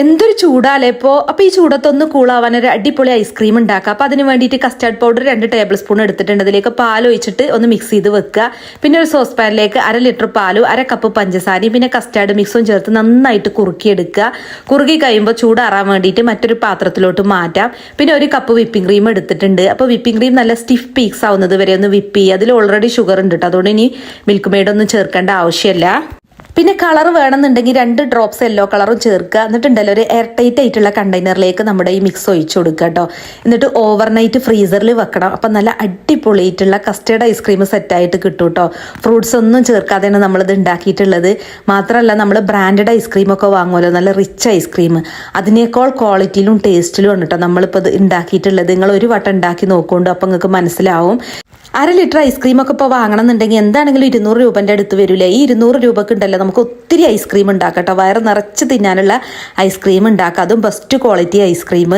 എന്തൊരു ചൂടാലേ ഇപ്പോൾ അപ്പോൾ ഈ ചൂടത്തൊന്ന് കൂളാവാൻ ഒരു അടിപൊളി ഐസ്ക്രീം ഉണ്ടാക്കുക അപ്പോൾ അതിന് വേണ്ടിയിട്ട് കസ്റ്റാർഡ് പൗഡർ രണ്ട് ടേബിൾ സ്പൂൺ എടുത്തിട്ടുണ്ട്. അതിലേക്ക് പാൽ ഒഴിച്ചിട്ട് ഒന്ന് മിക്സ് ചെയ്ത് വെക്കുക. പിന്നെ ഒരു സോസ് പാനിലേക്ക് അര ലിറ്റർ പാലും അര കപ്പ് പഞ്ചസാരയും പിന്നെ കസ്റ്റാർഡ് മിക്സും ചേർത്ത് നന്നായിട്ട് കുറുക്കിയെടുക്കുക. കുറുകി കഴിയുമ്പോൾ ചൂടാറാൻ വേണ്ടിയിട്ട് മറ്റൊരു പാത്രത്തിലോട്ട് മാറ്റാം. പിന്നെ ഒരു കപ്പ് വിപ്പിംഗ് ക്രീം എടുത്തിട്ടുണ്ട്. അപ്പോൾ വിപ്പിംഗ് ക്രീം നല്ല സ്റ്റിഫ് പീക്സ് ആവുന്നത് വരെ ഒന്ന് വിപ്പ് ചെയ്യുക. അതിൽ ഓൾറെഡി ഷുഗർ ഉണ്ട് കേട്ടോ അതുകൊണ്ട് ഇനി മിൽക്ക് മെയ്ഡ് ഒന്നും ചേർക്കേണ്ട ആവശ്യമില്ല. പിന്നെ കളർ വേണമെന്നുണ്ടെങ്കിൽ രണ്ട് ഡ്രോപ്സ് യെല്ലോ കളറും ചേർക്കുക. എന്നിട്ടുണ്ടല്ലോ ഒരു എയർ ടൈറ്റ് ആയിട്ടുള്ള കണ്ടെയ്നറിലേക്ക് നമ്മുടെ ഈ മിക്സ് ഒഴിച്ചു കൊടുക്കുക കേട്ടോ എന്നിട്ട് ഓവർനൈറ്റ് ഫ്രീസറിൽ വെക്കണം. അപ്പം നല്ല അടിപൊളിയായിട്ടുള്ള കസ്റ്റേർഡ് ഐസ്ക്രീം സെറ്റായിട്ട് കിട്ടും കേട്ടോ ഫ്രൂട്ട്സ് ഒന്നും ചേർക്കാതെയാണ് നമ്മളിത് ഉണ്ടാക്കിയിട്ടുള്ളത്. മാത്രമല്ല നമ്മൾ ബ്രാൻഡഡ് ഐസ്ക്രീം ഒക്കെ വാങ്ങുമല്ലോ നല്ല റിച്ച് ഐസ്ക്രീം അതിനേക്കാൾ ക്വാളിറ്റിയിലും ടേസ്റ്റിലും ആണ് കേട്ടോ നമ്മളിപ്പോൾ ഇത് ഉണ്ടാക്കിയിട്ടുള്ളത്. നിങ്ങൾ ഒരു വട്ടം ഉണ്ടാക്കി നോക്കുകൊണ്ട് അപ്പം നിങ്ങൾക്ക് മനസ്സിലാവും. അര ലിറ്റർ ഐസ്ക്രീം ഒക്കെ ഇപ്പോൾ വാങ്ങണം എന്നുണ്ടെങ്കിൽ എന്താണെങ്കിലും ഇരുന്നൂറ് രൂപന്റെ അടുത്ത് വരില്ലേ ഈ ഇരുന്നൂറ് രൂപക്ക് ഉണ്ടല്ലോ നമുക്ക് ഒത്തിരി ഐസ്ക്രീം ഉണ്ടാക്കാം കേട്ടോ. വയറ് നിറച്ച് തിന്നാനുള്ള ഐസ്ക്രീം ഉണ്ടാക്കാം. അതും ബെസ്റ്റ് ക്വാളിറ്റി ഐസ്ക്രീം.